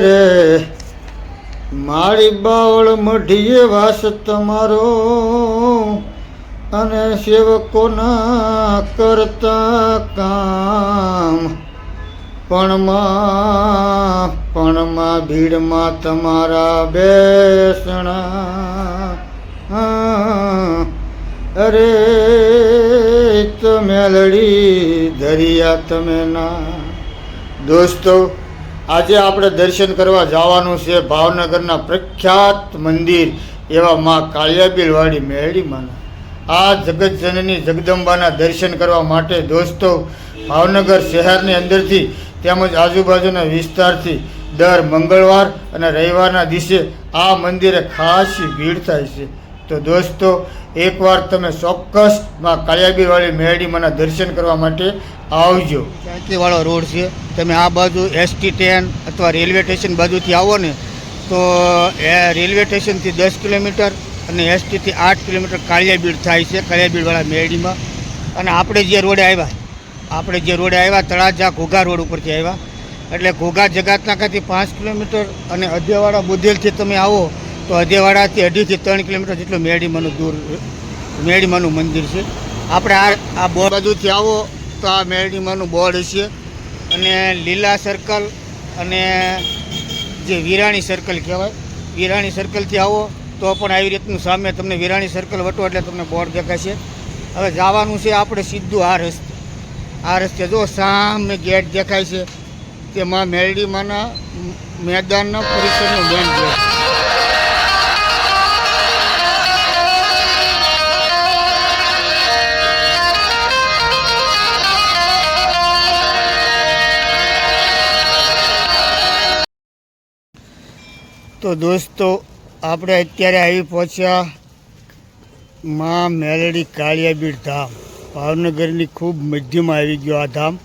રે. મારી બાવળ મઢીએ વાસ તમારો અને સેવકોના કરતા કામ. પણમાં પણમાં ભીડમાં તમારા બેસણા. અરે, તમે લડી દરિયા તમે ના દોસ્તો આજે આપણે દર્શન કરવા જવાનું છે ભાવનગરના પ્રખ્યાત મંદિર એવા માં કાળિયાબીલવાળી મેરડીમાંના આ જગતજનની જગદંબાના દર્શન કરવા માટે દોસ્તો, ભાવનગર શહેરની અંદરથી તેમજ આજુબાજુના વિસ્તારથી દર મંગળવાર અને રવિવારના દિવસે આ મંદિરે ખાસી ભીડ થાય છે. તો દોસ્તો, એકવાર તમે ચોક્કસમાં કાળિયાબીલવાળી મેળીમાંના દર્શન કરવા માટે આવજો. ચાંચલીવાળો રોડ છે. તમે આ બાજુ એસટી ટ્રેન અથવા રેલવે સ્ટેશન બાજુથી આવો ને, તો એ રેલવે સ્ટેશનથી દસ કિલોમીટર અને એસટીથી આઠ કિલોમીટર કાળિયાબીડ થાય છે, કાળિયાબીડવાળા મેરડીમાં અને આપણે જે રોડે આવ્યા, આપણે જે રોડે આવ્યા, તળાજા ઘોઘા રોડ ઉપરથી આવ્યા. એટલે ઘોઘા જગાતનાકાથી પાંચ કિલોમીટર અને અધેવાડા બુધેલથી તમે આવો, તો અધેવાડાથી અઢીથી ત્રણ કિલોમીટર જેટલું મેરડીમાંનું દૂર મેરડીમાંનું મંદિર છે. આપણે આ આ બોર બાજુથી આવો તો આ મેરડીમાંનું બોર્ડ છે અને લીલા સર્કલ અને જે વિરાણી સર્કલ કહેવાય, વિરાણી સર્કલથી આવો, તો પણ આવી રીતનું સામે તમને વિરાણી સર્કલ વટો એટલે તમને બોર્ડ દેખાશે. હવે જવાનું છે આપણે સીધું આ રસ્તે. આ રસ્તે જો સામે ગેટ દેખાય છે, તેમાં મેરડીમાંના મેદાનના પરિસરનો મેન ગેટ. તો દોસ્તો, આપણે અત્યારે આવી પહોંચ્યા માં મેલડી કાળિયાબીડ ધામ. ભાવનગરની ખૂબ મધ્યમાં આવી ગયો આ ધામ.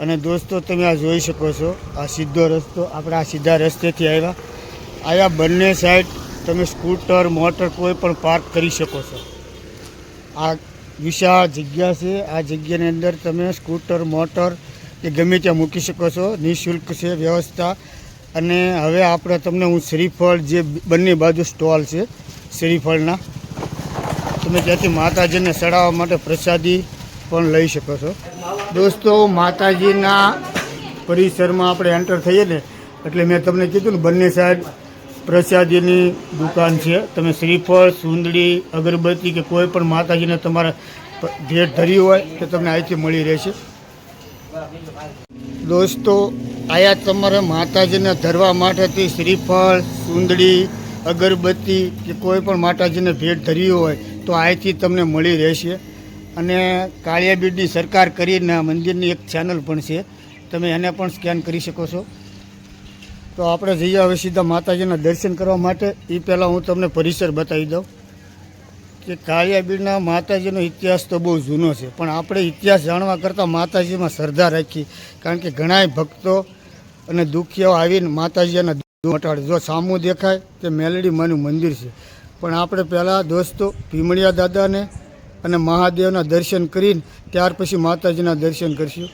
અને દોસ્તો, તમે આ જોઈ શકો છો, આ સીધો રસ્તો, આપણે આ સીધા રસ્તેથી આવ્યા. આયા બંને સાઈડ તમે સ્કૂટર, મોટર કોઈ પણ પાર્ક કરી શકો છો. આ વિશાળ જગ્યા છે. આ જગ્યાની અંદર તમે સ્કૂટર, મોટર કે ગમે ત્યાં મૂકી શકો છો. નિઃશુલ્ક છે, વ્યવસ્થા. અને હવે આપણે તમને હું શ્રીફળ જે બંને બાજુ સ્ટોલ છે, શ્રીફળના, તમે ત્યાંથી માતાજીને ચડાવવા માટે પ્રસાદી પણ લઈ શકો છો. દોસ્તો, માતાજીના પરિસરમાં આપણે એન્ટર થઈએ ને, એટલે મેં તમને કીધું ને, બંને સાઈડ પ્રસાદીની દુકાન છે. તમે શ્રીફળ, સુંદડી, અગરબત્તી કે કોઈ પણ માતાજીને તમારે ભેટ ધરી હોય તો તમને અહીંથી મળી રહેશે. દોસ્તો આયા તમારે માતાજીને ધરવા માટેથી શ્રીફળ, સુંદડી, અગરબત્તી કે કોઈ પણ માતાજીને ભેટ ધરી હોય તો અહીંથી તમને મળી રહેશે. અને કાળિયાબીડની સરકાર કરીને મંદિરની એક ચેનલ પણ છે. તમે એને પણ સ્કેન કરી શકો છો. તો આપણે જઈએ હવે સીધા માતાજીના દર્શન કરવા માટે. એ પહેલાં હું તમને પરિસર બતાવી દઉં કે કાળિયાબીડના માતાજીનો ઇતિહાસ તો બહુ જૂનો છે. પણ આપણે ઇતિહાસ જાણવા કરતાં માતાજીમાં શ્રદ્ધા રાખી. કારણ કે ઘણાય ભક્તો અને દુખીઓ આવીને માતાજીના દુઃખ મટાડે. જો સામું દેખાય તે મેલડી માનું મંદિર છે. પણ આપણે પહેલાં દોસ્તો ભીમળિયા દાદાને અને મહાદેવના દર્શન કરીને ત્યાર પછી માતાજીના દર્શન કરશું.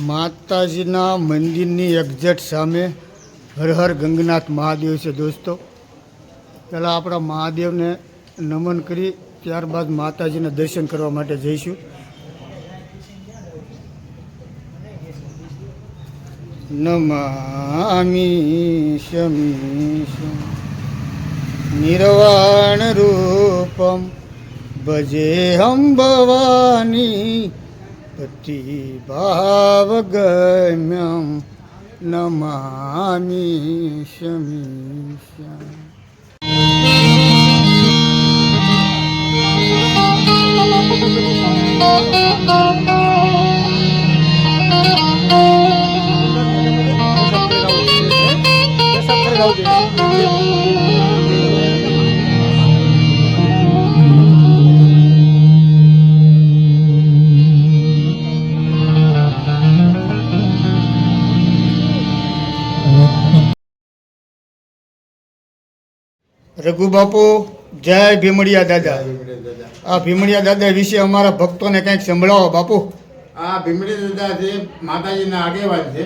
માતાજીના મંદિરની એક્ઝેટ સામે હર હર ગંગનાથ મહાદેવ છે દોસ્તો. પહેલાં આપણા મહાદેવને નમન કરી ત્યારબાદ માતાજીના દર્શન કરવા માટે જઈશું. નમામિ શમીશમ નિર્વાણ રૂપમ ભજેહમ ભવાની પતિ ભાવગમ્યમ નમામિ શમીશમ રઘુ બાપુ જય ભીમડિયા દાદા. આ ભીમડિયા દાદા વિશે અમારા ભક્તોને કંઈક સંભળાવો બાપુ. આ ભીમડી દાદા છે માતાજીના આગેવાન છે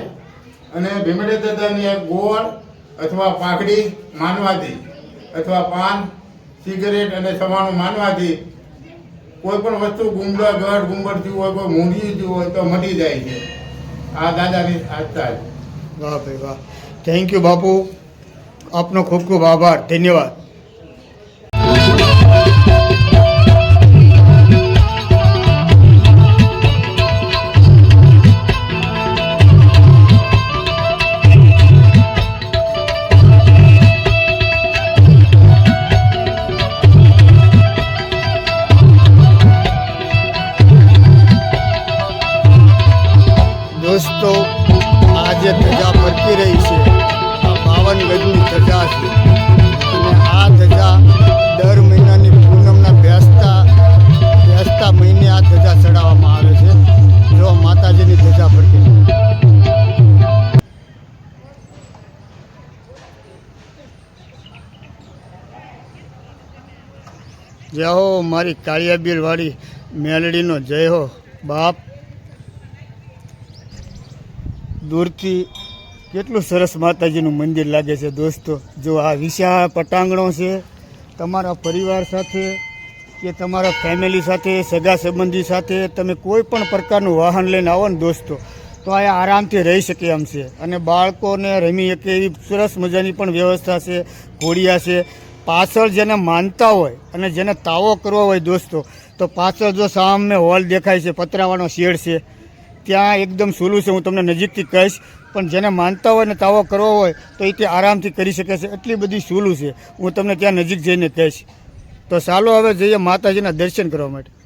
અને ભીમડી દાદાની એક ગોળ અથવા પાઘડી માનવાથી અથવા પાન, સિગરેટ અને સવાણું માનવાથી કોઈ પણ વસ્તુ ગુમડા ગઢ ગુંબર થયું હોય, કોઈ મૂંઢી થયું હોય તો મટી જાય છે. આ દાદાની આજતા વાહ ભાઈ વાહ. થેન્ક યુ બાપુ. આપનો ખૂબ ખૂબ આભાર. ધન્યવાદ. જય હો મારી કાળિયાબીરવાળી મેલડીનો જય હો. બાપ, દૂરથી કેટલું સરસ માતાજીનું મંદિર લાગે છે દોસ્તો. જો આ વિશાળ પટાંગણો છે, તમારા પરિવાર સાથે કે તમારા ફેમિલી સાથે, સગા સંબંધી સાથે, તમે કોઈ પણ પ્રકારનું વાહન લઈને આવો ને દોસ્તો, તો આ આરામથી રહી શકે એમ છે. અને બાળકોને રમી શકે એવી સરસ મજાની પણ વ્યવસ્થા છે, ઘોડિયા છે પાછળ જેને માનતા હોય અને જેને તાવો કરવો હોય દોસ્તો, તો પાછળ જો સામે હોલ દેખાય છે, પતરાવાનો શેડ છે, ત્યાં એકદમ સૂલું છે, હું તમને નજીકથી કહીશ. પણ જેને માનતા હોય ને તાવો કરવો હોય, તો એ તે આરામથી કરી શકે છે. એટલી બધી સૂલું છે. હું તમને ત્યાં નજીક જઈને કહીશ. તો ચાલો હવે જઈએ માતાજીના દર્શન કરવા માટે.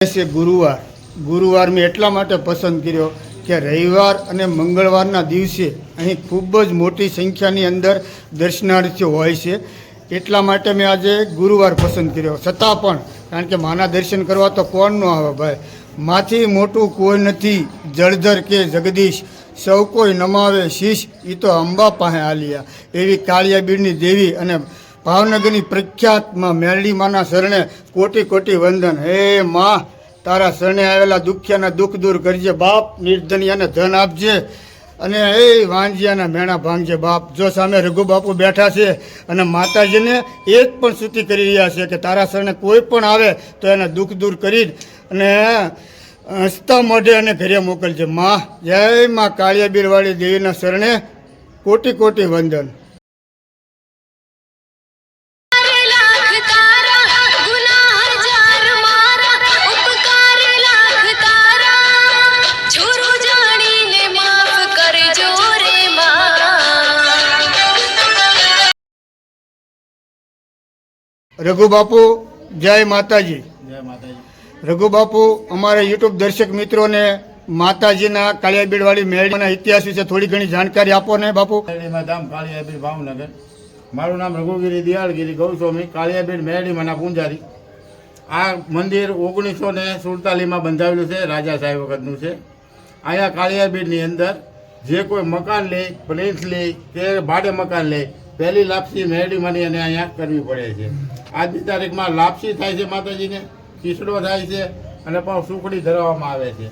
છે ગુરુવાર. ગુરુવાર મેં એટલા માટે પસંદ કર્યો કે રવિવાર અને મંગળવારના દિવસે અહીં ખૂબ જ મોટી સંખ્યાની અંદર દર્શનાર્થીઓ હોય છે. એટલા માટે મેં આજે ગુરુવાર પસંદ કર્યો. છતાં પણ, કારણ કે માના દર્શન કરવા તો કોણ ન આવે ભાઈ. માથી મોટું કોઈ નથી, જળધર કે જગદીશ. સૌ કોઈ નમાવે શીશ એ તો અંબા પાસે આલિયા એવી કાળિયાબીડની દેવી અને ભાવનગરની પ્રખ્યાતમાં માં માના શરણે કોટી કોટી વંદન. હે માં, તારા શરણે આવેલા દુખ્યાના દુઃખ દૂર કરજે બાપ નિર્ધનિયાને ધન આપજે. અને એ વાંજિયાના મેણા ભાંગજે બાપ. જો સામે રઘુ બાપુ બેઠા છે અને માતાજીને એક પણ સ્તુતિ કરી રહ્યા છે કે તારા શરણે કોઈ પણ આવે તો એને દુઃખ દૂર કરી અને હસતા મોઢે અને ઘરે મોકલજે. માં, જય માં કાળિયાબીરવાળી દેવીના શરણે કોટી કોટી વંદન. રઘુ બાપુ જય માતાજી. જય માતાજી. રઘુ બાપુ અમારા યુટ્યુબ દર્શક મિત્રોને માતાજીના કાળિયાબીડવાળી મેળીના ઇતિહાસ વિશે થોડી ઘણી જાણકારી આપો ને બાપુ? ધામ કાળિયાબીર ભાવનગર. મારું નામ રઘુગીરી દિયાળગીરી ગૌસ્વામી કાળિયાબીર મેરડીમાંના પૂંજારી. આ મંદિર ઓગણીસો ને સુડતાલીસમાં બંધાવેલું છે રાજા સાહેબ વખતનું છે. અહીંયા કાળિયાબીરની અંદર જે કોઈ મકાન લે પ્લેન્સ લે કે ભાડે મકાન લે પહેલી લાપસી મેરડીમાંની અને અહીંયા કરવી પડે છે. આજની તારીખમાં લાપસી થાય છે માતાજીને ખીસડો થાય છે અને પણ સુખડી ધરવામાં આવે છે.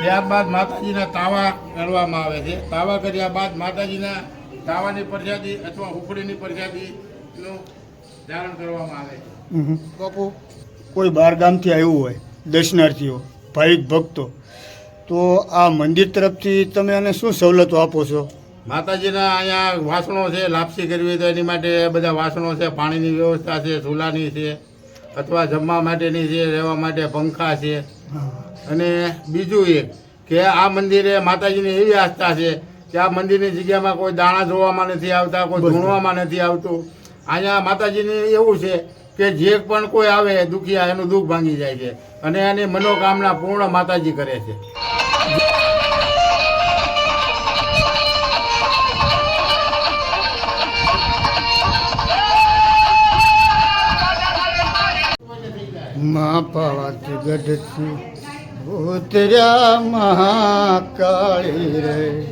ત્યારબાદ માતાજીના તાવા કરવામાં આવે છે. તાવા કર્યા બાદ માતાજીના તાવાની પ્રસાદી અથવા ઉખડીની પ્રસાદીનું ધારણ કરવામાં આવે છે. બાપુ? કોઈ બહાર ગામથી આવ્યું હોય દર્શનાર્થીઓ ભાવિક ભક્તો તો આ મંદિર તરફથી તમે આને શું સવલતો આપો છો? માતાજીના અહીંયા વાસણો છે લાપસી કરવી હોય તો એની માટે બધા વાસણો છે પાણીની વ્યવસ્થા છે ચૂલાની છે અથવા જમવા માટેની છે રહેવા માટે પંખા છે. અને બીજું એક કે આ મંદિરે માતાજીની એવી આસ્થા છે કે આ મંદિરની જગ્યામાં કોઈ દાણા જોવામાં નથી આવતા કોઈ ધૂણવામાં નથી આવતું. અહીંયા માતાજીની એવું છે કે જે પણ કોઈ આવે દુખિયા એનું દુઃખ ભાંગી જાય છે અને એની મનોકામના પૂર્ણ માતાજી કરે છે. ગઢથી ઉતર્યા મહાકાળી રે.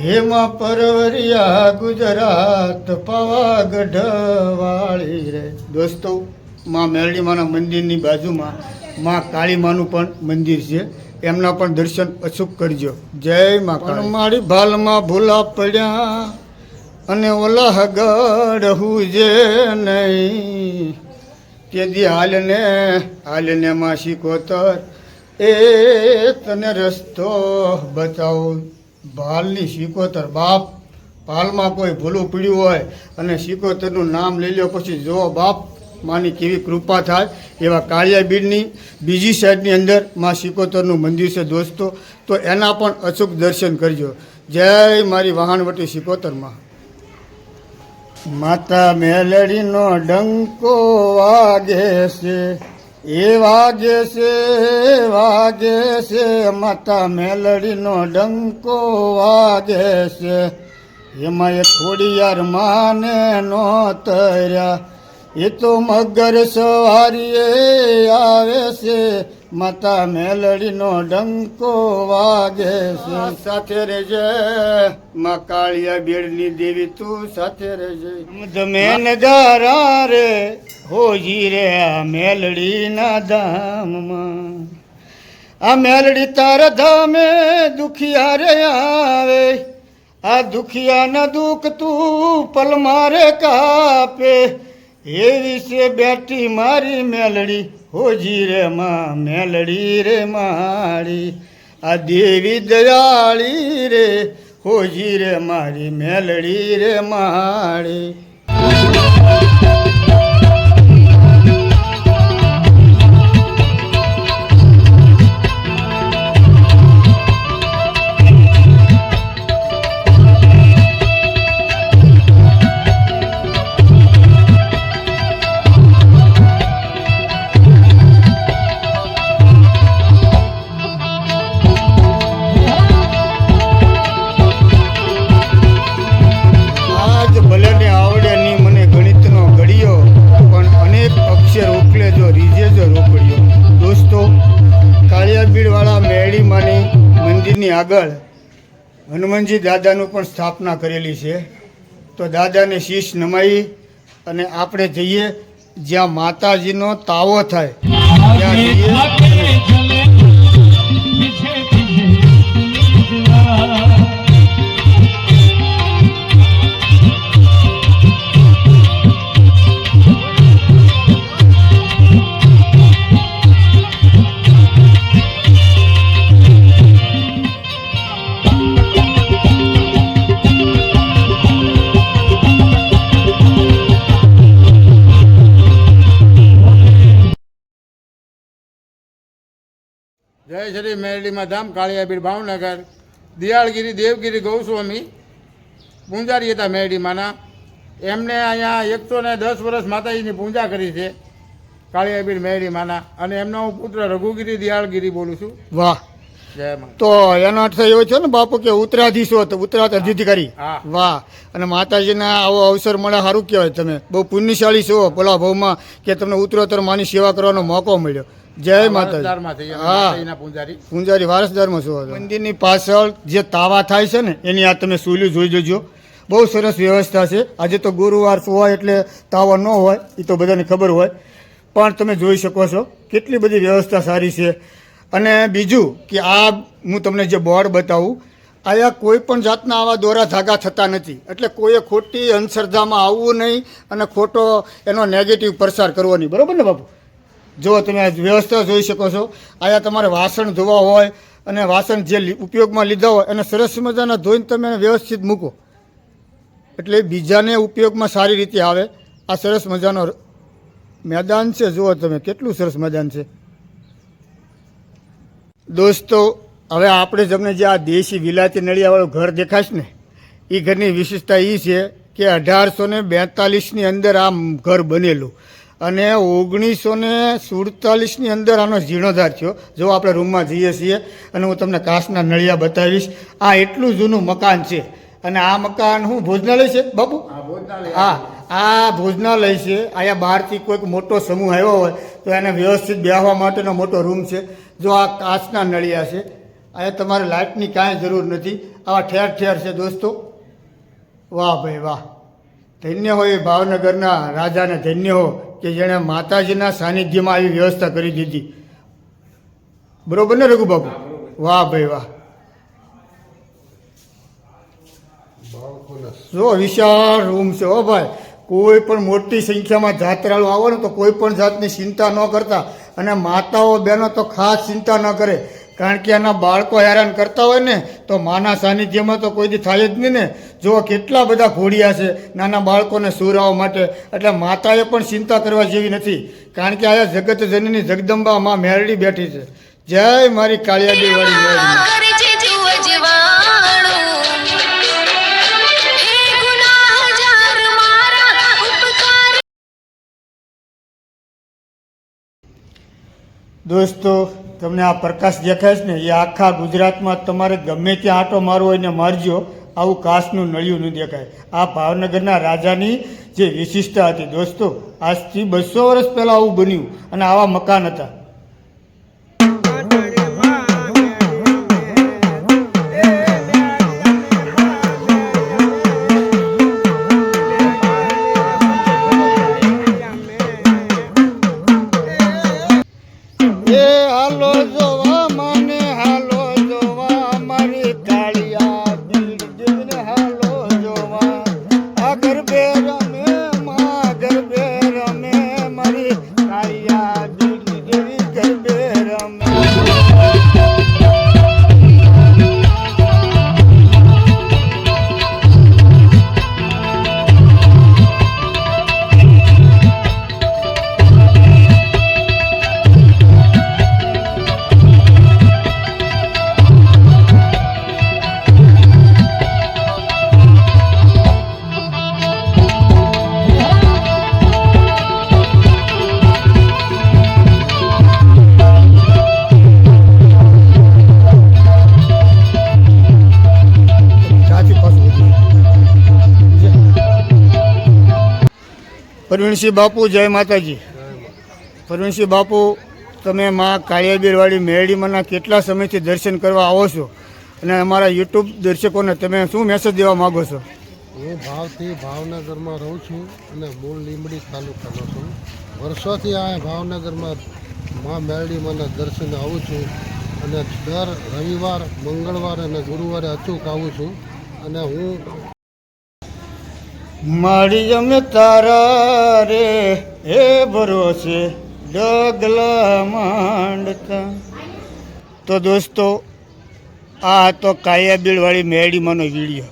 હેમાં પરવરિયા ગુજરાત પાવાગઢ વાળી રે. દોસ્તો માં મેરડીમાના મંદિરની બાજુમાં માં કાળીમાનું પણ મંદિર છે. એમના પણ દર્શન અચૂક કરજો. જય માં કાળી. મારી ભાલમાં ભૂલા પડ્યા અને ઓલા ગઢ હુજે નહીં. તેથી હાલને હાલને માસી કોતર, એ તને રસ્તો બતાવો. ભાલની શીખોતર બાપ, ભાલમાં કોઈ ભૂલું પીડ્યું હોય અને શીખોતરનું નામ લઈ લો પછી જો બાપ, માની કેવી કૃપા થાય એવા કાળિયા બીડની બીજી સાઈડની અંદરમાં શીખોતરનું મંદિર છે દોસ્તો, તો એના પણ અચૂક દર્શન કરજો. જય મારી વહાણવટી શીખોતરમાં માતા મેલડીનો ડંકો વાગે છે, એ વાગે છે વાગે છે. માતા મેલડીનો ડંકો વાગે છે. એમાં એ ખોડિયાર માને નો તર્યા. એ તો મગર સવારીએ આવે છે. માતા મેલડીનો ડંકો વાગે છે. સાથે રહેજે. માં કાળિયા બેડની દેવી તું સાથે રહેજે. તમે નજારા રે હોજી રે આ મેલડીના ધામમાં. આ મેલડી તારા ધામે દુખિયા રે આવે. આ દુખિયાના દુઃખ તું પલ મારે કાપે. એવી છે બેઠી મારી મેલડી હોજી રે માં, મેલડી રે મારી, આ દેવી દયાળી રે, હોજી રે મારી, મેલડી રે મારી. મંદિરની આગળ હનુમાનજી દાદાનું પણ સ્થાપના કરેલી છે. તો દાદાને શીશ નમાઈ અને આપણે જઈએ જ્યાં માતાજીનો તાવો થાય. ત્યાં જઈએ. જય શ્રી મેરડીમાં ધામ કાળિયાબીડ ભાવનગર દિયાળગીરી દેવગીરી ગૌસ્વામી પૂંજારી હતા મેરડીમાંના. એમને અહીંયા એકસો ને દસ વર્ષ માતાજીની પૂજા કરી છે કાળિયાબીડ મેરડીમાંના. અને એમનો હું પુત્ર રઘુગીરી દિયાળગીરી બોલું છું. વાહ. તો એનો અર્થ એવો છે ને બાપુ કે ઉત્તરાધીશો તો ઉત્તરાધ અધિકારી હા. વાહ. અને માતાજીના આવો અવસર મળે સારું કહેવાય. તમે બહુ પુણ્યશાળી છો ભલા ભાવમાં કે તમને ઉત્તરોત્તર માની સેવા કરવાનો મોકો મળ્યો. જય માતાજી. વારસદારમાં હા. માતાજીના પૂંજારી. પૂંજારી વારસદારમાં છો મંદિરની પાછળ જે તાવા થાય છે ને એની આ તમે સૂલ્યું જોઈ જજો. બહુ સરસ વ્યવસ્થા છે. આજે તો ગુરુવાર હોય એટલે તાવા ન હોય એ તો બધાને ખબર હોય. પણ તમે જોઈ શકો છો કેટલી બધી વ્યવસ્થા સારી છે. અને બીજું કે આ હું તમને જે બોર્ડ બતાવું આયા કોઈ પણ જાતના આવા દોરા ધાગા થતા નથી. એટલે કોઈએ ખોટી અંધશ્રદ્ધામાં આવવું નહીં અને ખોટો એનો નેગેટિવ પ્રસાર કરવો નહીં. બરાબર ને બાપુ? જો તમે વ્યવસ્થા જોઈ શકો છો, આયા તમારે વાસણ ધોવા હોય અને વાસણ જે ઉપયોગમાં લીધા હોય, એને સરસ મજાના ધોઈને તમે એને વ્યવસ્થિત મૂકો. એટલે બીજાને ઉપયોગમાં સારી રીતે આવે. આ સરસ મજાનો મેદાન છે, જુઓ તમે, કેટલું સરસ મેદાન છે. દોસ્તો, હવે આપણે તમને જે આ દેશી વિલાતી નળિયાવાળું ઘર દેખાશ ને એ ઘરની વિશેષતા એ છે કે અઢારસો ને બેતાલીસની અંદર આ ઘર બનેલું. અને ઓગણીસો ને સુડતાલીસની અંદર આનો જીર્ણોદ્ધાર થયો. જો આપણે રૂમમાં જઈએ છીએ અને હું તમને કાસના નળિયા બતાવીશ આ એટલું જૂનું મકાન છે. અને આ મકાન હું ભોજનાલય છે? બાપુ? હા ભોજનાલય. હા આ ભોજનાલય છે. અહીંયા બહારથી કોઈક મોટો સમૂહ આવ્યો હોય તો એને વ્યવસ્થિત બેહવા માટેનો મોટો રૂમ છે. જો આ કાચના નળિયા છે અહીંયા તમારે લાઇટની કાંઈ જરૂર નથી. આવા ઠેર ઠેર છે દોસ્તો. વાહ ભાઈ વાહ. ધન્ય હોય એ ભાવનગરના રાજાને ધન્ય હો. કે જેણે માતાજીના સાનિધ્યમાં આવી વ્યવસ્થા કરી દીધી. બરોબર ને રઘુબાબુ? વાહ ભાઈ વાહ. જો વિશાળ રૂમ છે હો ભાઈ. કોઈ પણ મોટી સંખ્યામાં જાત્રાળુ આવો ને તો કોઈ પણ જાતની ચિંતા ન કરતા અને માતાઓ બહેનો તો ખાસ ચિંતા ન કરે. કારણ કે એના બાળકો હેરાન કરતા હોય ને તો માના સાનિધ્યમાં તો કોઈ દી થાય જ નહીં ને. જો કેટલા બધા ઘોડિયા છે નાના બાળકોને સુરાવવા માટે. એટલે માતાએ પણ ચિંતા કરવા જેવી નથી. કારણ કે આયા જગત જનની જગદંબા માં મેરડી બેઠી છે. જય મારી કાળિયાડી વાળી મેરડી. જુઓ દોસ્તો તમને આ પ્રકાશ દેખાય છે ને એ આખા ગુજરાતમાં તમારે ગમે ત્યાં આંટો મારવો હોય ને મારજો. આવું કાશનું નળિયું નહીં દેખાય. આ ભાવનગરના રાજાની જે વિશિષ્ટતા હતી દોસ્તો, આજથી બસો વર્ષ પહેલાં આવું બન્યું અને આવા મકાન હતા. આ પરવીણસિંહ બાપુ, જય માતાજી. પરવીણસિંહ બાપુ, તમે માં કાળિયાબીરવાળી મેરડીમાંના કેટલા સમયથી દર્શન કરવા આવો છો? અને અમારા યુટ્યુબ દર્શકોને તમે શું મેસેજ દેવા માગો છો? હું ભાવથી ભાવનગરમાં રહું છું અને મૂળ લીંબડી તાલુકાનો છું. વર્ષોથી આ ભાવનગરમાં મા મેરડીમાંના દર્શન આવું છું અને દર રવિવાર, મંગળવાર અને ગુરુવારે અચૂક આવું છું. અને હું મારી અમે તારા રે હે ભરોસે ડગલા માંડતા. તો દોસ્તો, આ તો કાયાબીડવાળી મેડીમાંનો વીડિયો.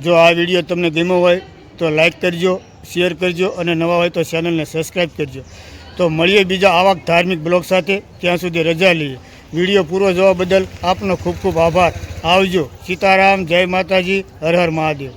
જો આ વીડિયો તમને ગમ્યો હોય તો લાઈક કરજો, શેર કરજો અને નવા હોય તો ચેનલને સબસ્ક્રાઈબ કરજો. તો મળીએ બીજા આવા ધાર્મિક બ્લોગ સાથે. ત્યાં સુધી રજા લઈએ. વીડિયો પૂરો જોવા બદલ આપનો ખૂબ ખૂબ આભાર. આવજો. સીતારામ, જય માતાજી, હર હર મહાદેવ.